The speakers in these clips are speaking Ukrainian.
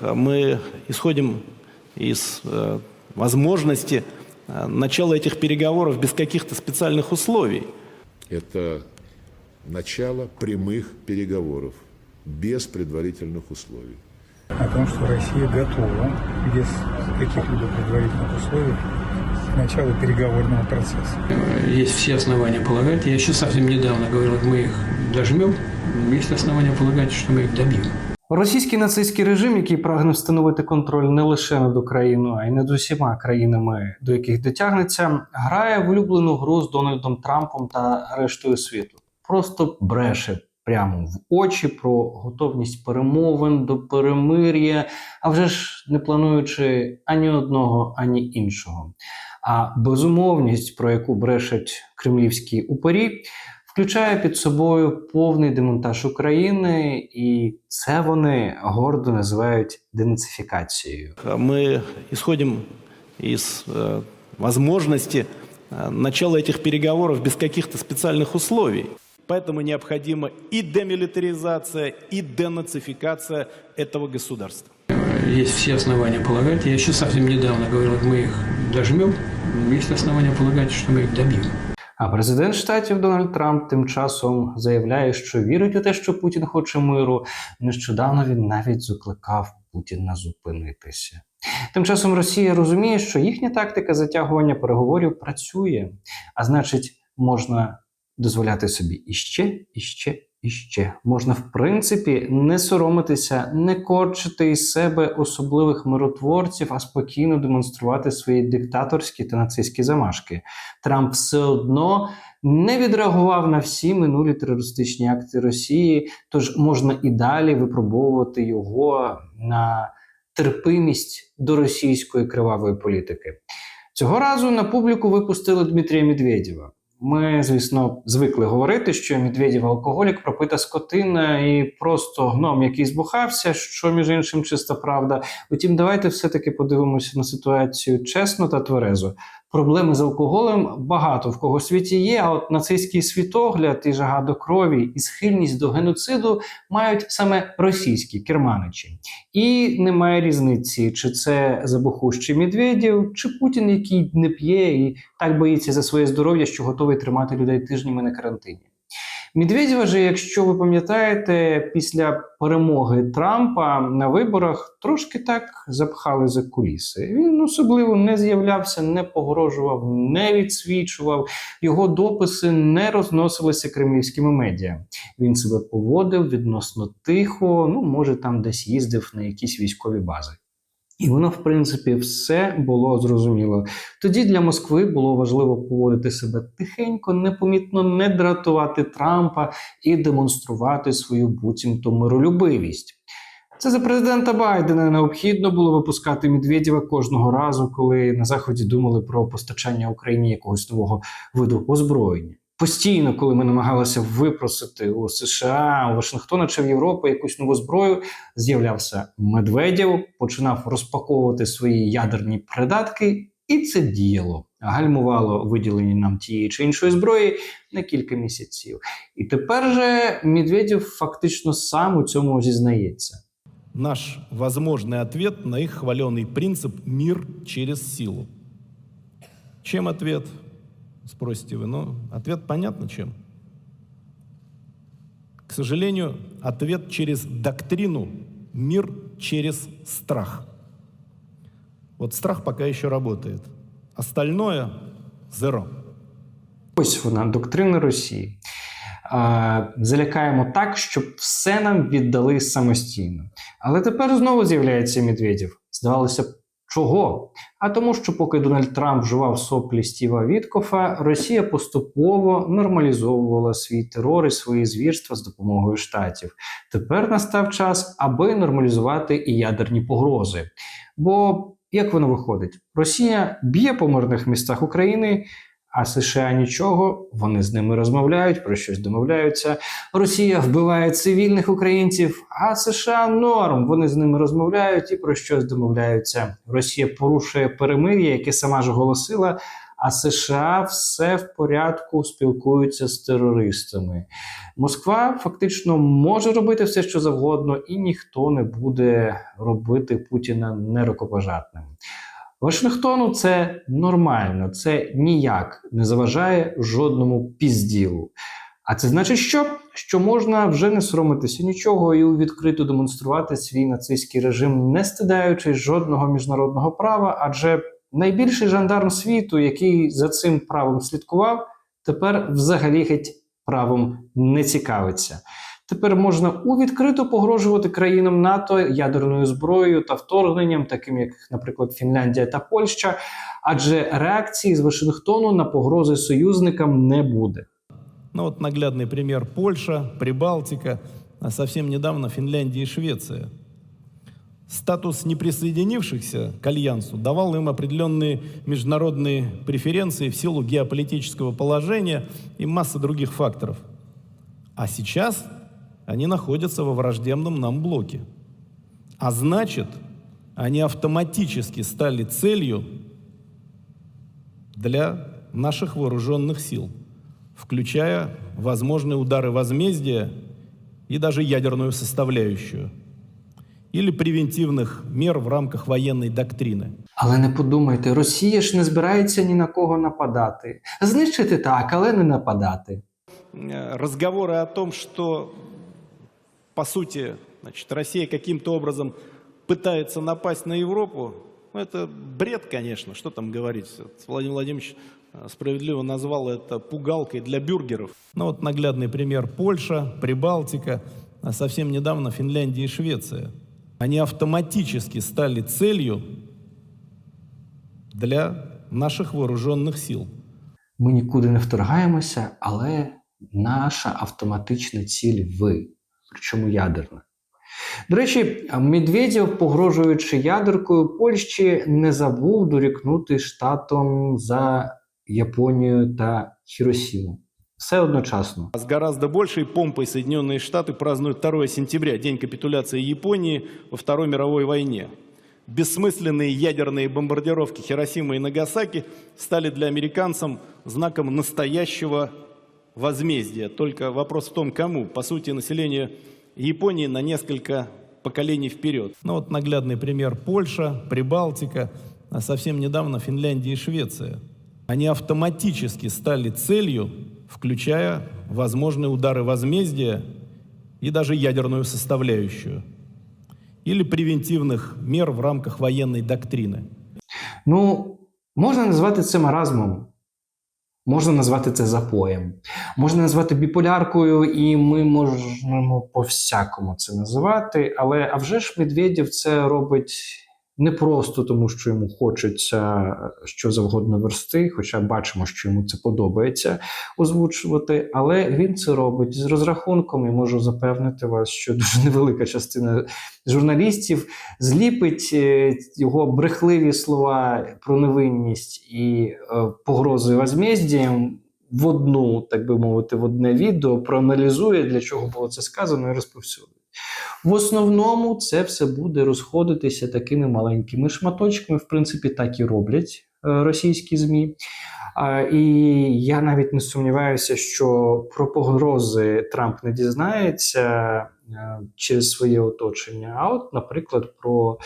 Мы исходим из э, возможности э, начала этих переговоров без каких-то специальных условий. Это начало прямых переговоров без предварительных условий. о том, что Россия готова без каких-либо предварительных условий к началу переговорного процесса. Есть все основания полагать. Я еще совсем недавно говорил, мы их дожмем. Есть основания полагать, что мы их добьем. Російський нацистський режим, який прагне встановити контроль не лише над Україною, а й над усіма країнами, до яких дотягнеться, грає в улюблену гру з Дональдом Трампом та рештою світу. Просто бреше прямо в очі про готовність перемовин до перемир'я, а вже ж не плануючи ані одного, ані іншого. А безумовність, про яку брешуть кремлівські упорі, включає під собою повний демонтаж України, і це вони гордо називають денацифікацією. Мы исходим из э, возможности э, начала этих переговоров без каких-то специальных условий. Поэтому необходима и демилитаризация, и денацификация этого государства. Есть все основания полагать. Я еще совсем недавно говорил, мы их дожмем. Есть основания полагать, что мы их добьем. А президент штатів Дональд Трамп тим часом заявляє, що вірить у те, що Путін хоче миру. Нещодавно він навіть закликав Путіна зупинитися. Тим часом Росія розуміє, що їхня тактика затягування переговорів працює, а значить, можна дозволяти собі іще, іще, іще. Можна, в принципі, не соромитися, не корчити із себе особливих миротворців, а спокійно демонструвати свої диктаторські та нацистські замашки. Трамп все одно не відреагував на всі минулі терористичні акти Росії, тож можна і далі випробовувати його на терпимість до російської кривавої політики. Цього разу на публіку випустили Дмитрія Медведєва. Ми, звісно, звикли говорити, що Медведєв алкоголік, пропита скотина і просто гном, який збухався, що між іншим чиста правда. Утім, давайте все-таки подивимося на ситуацію чесно та тверезо. Проблеми з алкоголем багато в кого світі є, а от нацистський світогляд і жага до крові, і схильність до геноциду мають саме російські керманичі. І немає різниці, чи це забухущий Медведєв, чи Путін, який не п'є і так боїться за своє здоров'я, що готовий тримати людей тижнями на карантині. Медведєва же, якщо ви пам'ятаєте, після перемоги Трампа на виборах трошки так запхали за куліси. Він особливо не з'являвся, не погрожував, не відсвічував. Його дописи не розносилися кремлівськими медіа. Він себе поводив відносно тихо, ну може там десь їздив на якісь військові бази. І воно, в принципі, все було зрозуміло. Тоді для Москви було важливо поводити себе тихенько, непомітно не дратувати Трампа і демонструвати свою буцімто миролюбивість. Це за президента Байдена необхідно було випускати Медведєва кожного разу, коли на заході думали про постачання Україні якогось нового виду озброєння. Постійно, коли ми намагалися випросити у США, у Вашингтона чи в Європу якусь нову зброю, з'являвся Медведєв, починав розпаковувати свої ядерні придатки, і це діяло. Гальмувало виділення нам тієї чи іншої зброї на кілька місяців. І тепер же Медведєв фактично сам у цьому зізнається. Наш возможный ответ на их хваленый принцип «мир через силу». Чем ответ, спросите вы? Ну, ответ понятно чем. К сожалению, ответ через доктрину «мир через страх». Вот страх пока еще работает. Остальное – зеро. Ось вона доктрина Росії. А, залякаємо так, щоб все нам віддали самостійно. Але тепер знову з'являється Медведєв. Здавалося б, чого? А тому, що поки Дональд Трамп вживав соплі Стіва Віткофа, Росія поступово нормалізовувала свій терор і свої звірства з допомогою штатів. Тепер настав час, аби нормалізувати і ядерні погрози. Бо як воно виходить? Росія б'є по мирних містах України. А США нічого, вони з ними розмовляють, про щось домовляються. Росія вбиває цивільних українців, а США норм. Вони з ними розмовляють і про щось домовляються. Росія порушує перемир'я, яке сама ж оголосила, А США все в порядку спілкуються з терористами. Москва фактично може робити все, що завгодно, і ніхто не буде робити Путіна нерукопожатним. Вашингтону це нормально, це ніяк не заважає жодному пізділу. А це значить, що? що можна вже не соромитися нічого і відкрито демонструвати свій нацистський режим, не стидаючись жодного міжнародного права, адже найбільший жандарм світу, який за цим правом слідкував, тепер взагалі геть правом не цікавиться. Тепер можна у відкрито погрожувати країнам НАТО ядерною зброєю та вторгненням, таким як, наприклад, Фінляндія та Польща, адже реакції з Вашингтону на погрози союзникам не буде. Ну вот наглядный пример Польша, Прибалтика, а совсем недавно Финляндия и Швеция. Статус неприсоединившихся к Альянсу давал им определенные международные преференции в силу геополитического положения и массы других факторов. А сейчас они находятся во враждебном нам блоке. А значит, они автоматически стали целью для наших вооруженных сил, включая возможные удары возмездия и даже ядерную составляющую, или превентивных мер в рамках военной доктрины. Але не подумайте, Росія ж не збирається ні на кого нападати. Знищити так, але не нападати. Э, Разговоры о том, что, по сути, значит, Россия каким-то образом пытается напасть на Европу, ну, это бред, конечно, что там говорить. Вот Владимир Владимирович э, справедливо назвал это пугалкой для бюргеров. Ну вот наглядный пример Польша, Прибалтика, а совсем недавно Финляндия и Швеция. Они автоматически стали целью для наших вооруженных сил. Ми нікуди не вторгаємося, але наша автоматична ціль ви, причому ядерна. До речі, Медведєв, погрожуючи ядеркою Польщі, не забув дорікнути штатом за Японію та Хіросіму. Все одночасно. С гораздо большей помпой Соединенные Штаты празднуют 2 сентября, день капитуляции Японии во Второй мировой войне. Бессмысленные ядерные бомбардировки Хиросимы и Нагасаки стали для американцев знаком настоящего возмездия. Только вопрос в том, кому. По сути, население Японии на несколько поколений вперед. Ну вот наглядный пример Польша, Прибалтика, а совсем недавно Финляндия и Швеция. Они автоматически стали целью, включая возможные удары возмездия и даже ядерную составляющую, или превентивных мер в рамках военной доктрины. Ну, можна назвати це маразмом, можна назвати це запоєм, можна назвати біполяркою, і ми можемо по-всякому це називати. Але а вже ж Медведєв це робить не просто тому, що йому хочеться що завгодно версти, хоча бачимо, що йому це подобається озвучувати. Але він це робить з розрахунком і можу запевнити вас, що дуже невелика частина журналістів зліпить е, його брехливі слова про невинність і е, погрози возмездієм в одну, так би мовити, в одне відео, проаналізує, для чого було це сказано, і розповсюдить. В основному це все буде розходитися такими маленькими шматочками. В принципі, так і роблять е, російські ЗМІ. І я навіть не сумніваюся, що про погрози Трамп не дізнається е, через своє оточення. А от, наприклад, про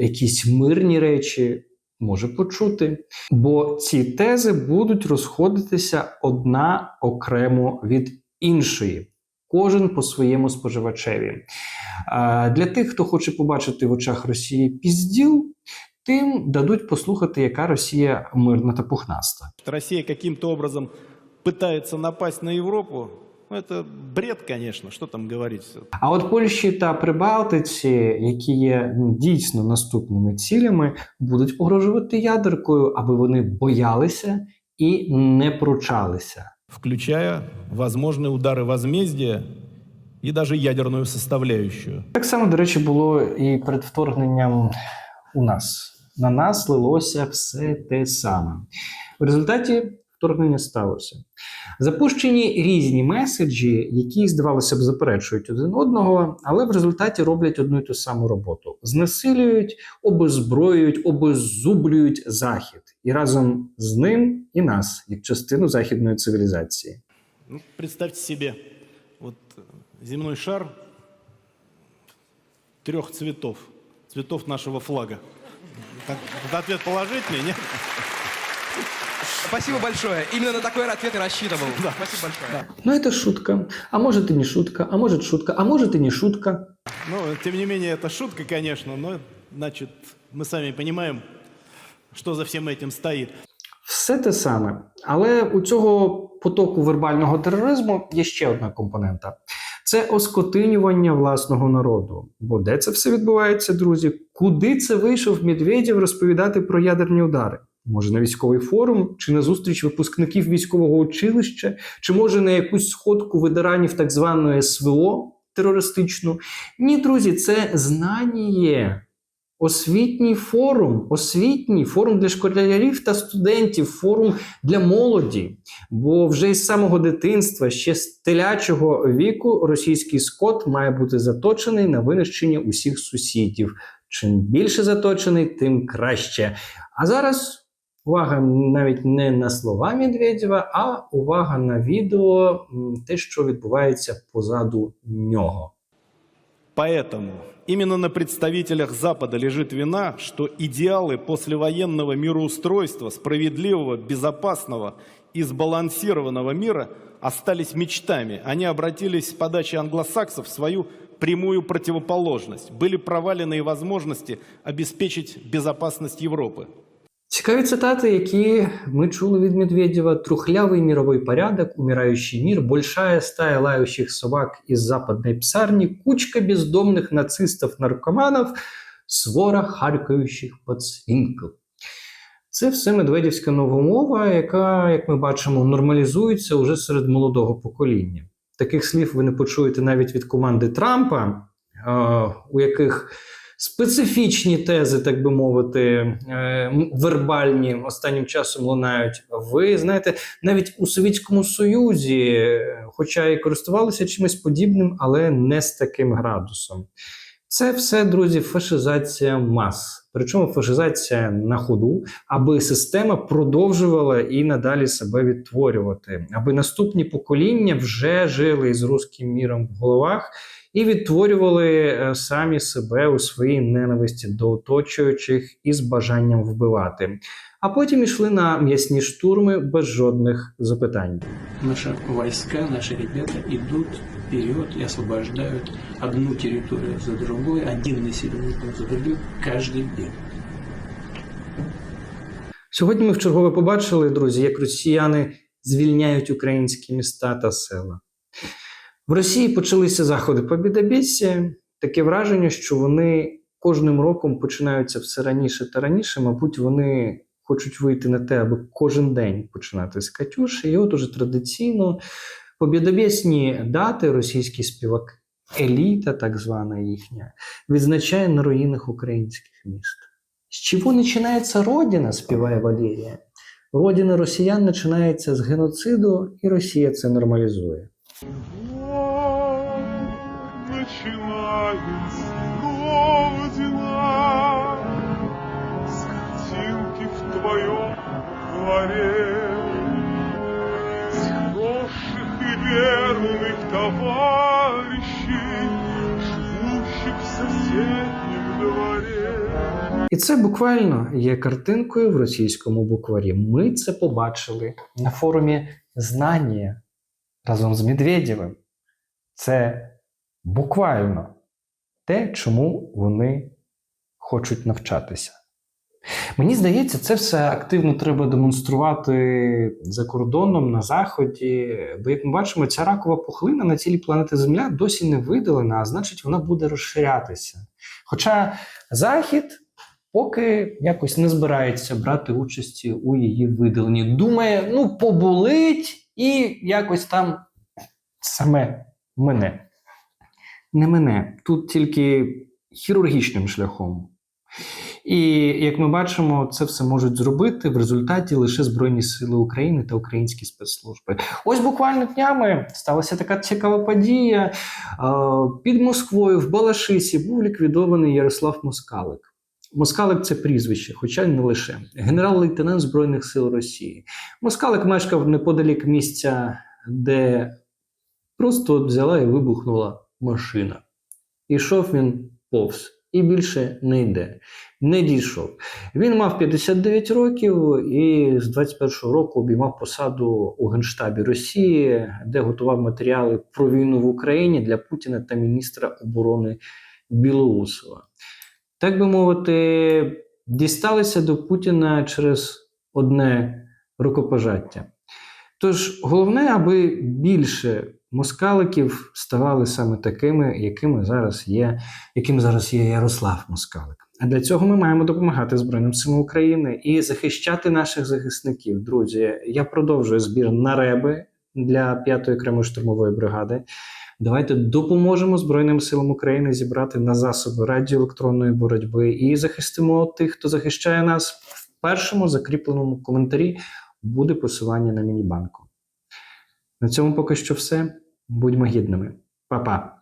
якісь мирні речі може почути. Бо ці тези будуть розходитися одна окремо від іншої. Кожен по своєму споживачеві. А, Для тих, хто хоче побачити в очах Росії пізділ, тим дадуть послухати, яка Росія мирна та пухнаста. Россия каким-то образом пытается напасть на Европу, ну, это бред, конечно, что там говорить. А от Польщі та Прибалтиці, які є ну, дійсно наступними цілями, будуть погрожувати ядеркою, аби вони боялися і не пручалися. включая возможные удары возмездия и даже ядерную составляющую. Так само, до речі, було і перед вторгненням у нас. На нас лилося все те саме. В результаті вторгнення сталося. Запущені різні меседжі, які, здавалося б, заперечують один одного, але в результаті роблять одну й ту саму роботу: знесилюють, обезброюють, обеззублюють захід. і разом з ним і нас, як частину західної цивілізації. Ну, представьте себе, вот э, земной шар трех цветов, цветов нашего флага. Так, это ответ положительный, нет? Спасибо большое. Именно на такой ответ и рассчитывал. Спасибо большое. Ну, это шутка. А может и не шутка, а может шутка, а может и не шутка. Ну, тем не менее, это шутка, конечно, но, значит, мы сами понимаем, что за всем этим стоит. Все те саме. Але у цього потоку вербального тероризму є ще одна компонента: це оскотинювання власного народу. Бо де це все відбувається, друзі? Куди це вийшов Медведєв розповідати про ядерні удари? Може, на військовий форум, чи на зустріч випускників військового училища, чи може на якусь сходку ветеранів так званої СВО терористичну? Ні, друзі, це знання. Освітній форум, освітній форум для школярів та студентів, форум для молоді. Бо вже із самого дитинства, ще з телячого віку, російський скот має бути заточений на винищення усіх сусідів. Чим більше заточений, тим краще. А зараз увага навіть не на слова Медведєва, а увага на відео, те, що відбувається позаду нього. Поэтому именно на представителях Запада лежит вина, что идеалы послевоенного мироустройства, справедливого, безопасного и сбалансированного мира остались мечтами. Они обратились с подачи англосаксов в свою прямую противоположность. Были провалены и возможности обеспечить безопасность Европы. Цікаві цитати, які ми чули від Медведєва: трухлявий міровий порядок, умирающий мир, большая стая лающих собак из западной псарни, кучка бездомных нацистов-наркоманов, свора харкаючих подсвінків. Це все медведівська новомова, яка, як ми бачимо, нормалізується уже серед молодого покоління. Таких слів ви не почуєте навіть від команди Трампа, у яких специфічні тези, так би мовити, е, вербальні останнім часом лунають. Ви знаєте, навіть у Совєтському Союзі, е, хоча і користувалися чимось подібним, але не з таким градусом. Це все, друзі, фашизація мас. Причому фашизація на ходу, аби система продовжувала і надалі себе відтворювати, аби наступні покоління вже жили із руським міром в головах і відтворювали е, самі себе у своїй ненависті до оточуючих із бажанням вбивати. А потім йшли на м'ясні штурми без жодних запитань. Наши войска, наши ребята идут вперед и освобождают одну территорию за другой, один населенный пункт за другим каждый день. Сьогодні ми вчергове побачили, друзі, як росіяни звільняють українські міста та села. В Росії почалися заходи по бідобєсі. Таке враження, що вони кожним роком починаються все раніше та раніше. Мабуть, вони хочуть вийти на те, аби кожен день починати з Катюші. І от уже традиційно побідобєсні дати російський співак, еліта, так звана їхня, відзначає на руїнах українських міст. З чого починається родина, співає Валерія. Родина росіян починається з геноциду, і Росія це нормалізує. І це буквально є картинкою в російському букварі. Ми це побачили на форумі Знання разом з Медведєвим. Це буквально те, чому вони хочуть навчатися. Мені здається, це все активно треба демонструвати за кордоном на заході. Бо, як ми бачимо, ця ракова пухлина на цілій планети Земля досі не видалена, а значить, вона буде розширятися. Хоча Захід поки якось не збирається брати участі у її видаленні. Думає, ну, поболить і якось там саме мене. Не мене. Тут тільки хірургічним шляхом. І як ми бачимо, це все можуть зробити в результаті лише Збройні Сили України та українські спецслужби. Ось буквально днями сталася така цікава подія. Е, Під Москвою в Балашисі був ліквідований Ярослав Москалик. Москалик це прізвище, хоча не лише генерал-лейтенант Збройних сил Росії. Москалик мешкав неподалік місця, де просто взяла і вибухнула машина. Ішов він повз і більше не йде. Не дійшов. Він мав 59 років і з 21-го року обіймав посаду у Генштабі Росії, де готував матеріали про війну в Україні для Путіна та міністра оборони Білоусова. Так би мовити, дісталися до Путіна через одне рукопожаття. Тож головне, аби більше москаликів ставали саме такими, якими зараз є, яким зараз є Ярослав Москалик. А для цього ми маємо допомагати Збройним силам України і захищати наших захисників. Друзі, я продовжую збір на реби для 5-ї окремої штурмової бригади. Давайте допоможемо Збройним силам України зібрати на засоби радіоелектронної боротьби і захистимо тих, хто захищає нас. В першому закріпленому коментарі буде посилання на міні-банку. На цьому поки що все. Будьмо гідними. Па-па!